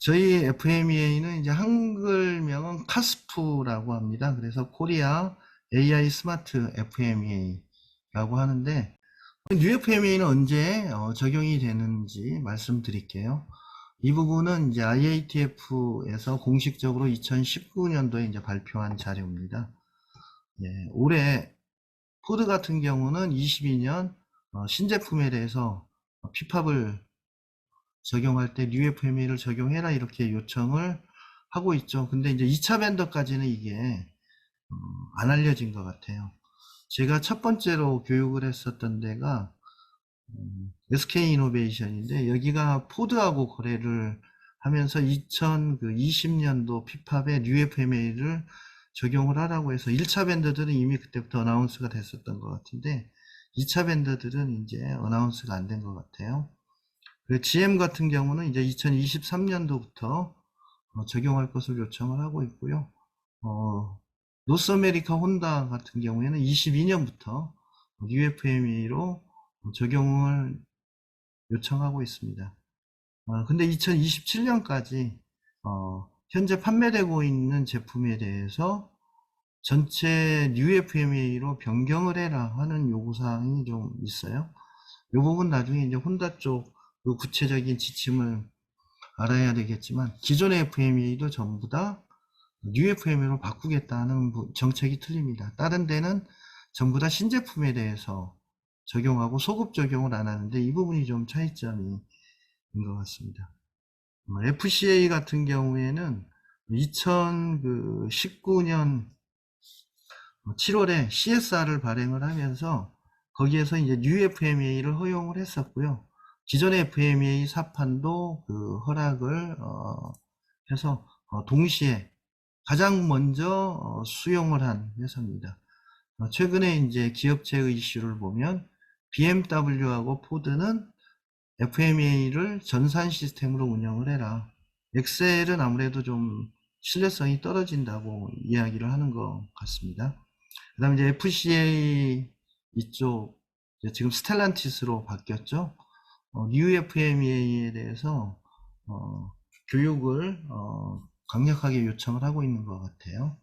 저희 FMEA는 이제 한글명은 카스프라고 합니다. 그래서 코리아 AI 스마트 FMEA라고 하는데 뉴 FMEA는 언제 어, 적용이 되는지 말씀드릴게요. 이 부분은 이제 IATF에서 공식적으로 2019년도에 이제 발표한 자료입니다. 예, 올해 포드 같은 경우는 22년 어, 신제품에 대해서 피팝을 적용할 때 UFME를 적용해라 이렇게 요청을 하고 있죠. 근데 이제 2차 밴더까지는 이게 어, 안 알려진 것 같아요. 제가 첫 번째로 교육을 했었던 데가 음, SK 이노베이션인데 여기가 포드하고 거래를 하면서 2020년도 피팝에 UFMA를 적용을 하라고 해서 1차 밴더들은 이미 그때부터 어나운스가 됐었던 것 같은데 2차 밴더들은 이제 어나운스가 안 된 것 같아요. GM 같은 경우는 이제 2023년도부터 어, 적용할 것을 요청을 하고 있고요. 어, 노스 아메리카 혼다 같은 경우에는 22년부터 UFME로 적용을 요청하고 있습니다. 어, 근데 2027년까지 현재 판매되고 있는 제품에 대해서 전체 UFME로 변경을 해라 하는 요구사항이 좀 있어요. 이 부분 나중에 이제 혼다 쪽 그 구체적인 지침을 알아야 되겠지만 기존의 FME도 전부 다 UFME로 바꾸겠다는 부- 정책이 틀립니다. 다른 데는 전부 다 신제품에 대해서 적용하고 소급 적용을 안 하는데 이 부분이 좀 차이점인 것 같습니다. 어, FCA 같은 경우에는 2019년 7월에 CSR을 발행을 하면서 거기에서 이제 UFMEA를 허용을 했었고요. 기존의 FMEA 사판도 그 허락을 어, 해서 어, 동시에 가장 먼저 어, 수용을 한 회사입니다. 어, 최근에 이제 기업체의 이슈를 보면 BMW하고 포드는 FMEA를 전산 시스템으로 운영을 해라. 엑셀은 아무래도 좀 신뢰성이 떨어진다고 이야기를 하는 것 같습니다. 그 다음에 이제 FCA 이쪽 지금 스텔란티스로 바뀌었죠. 어, UFMEA에 대해서 어, 교육을 어, 강력하게 요청을 하고 있는 것 같아요.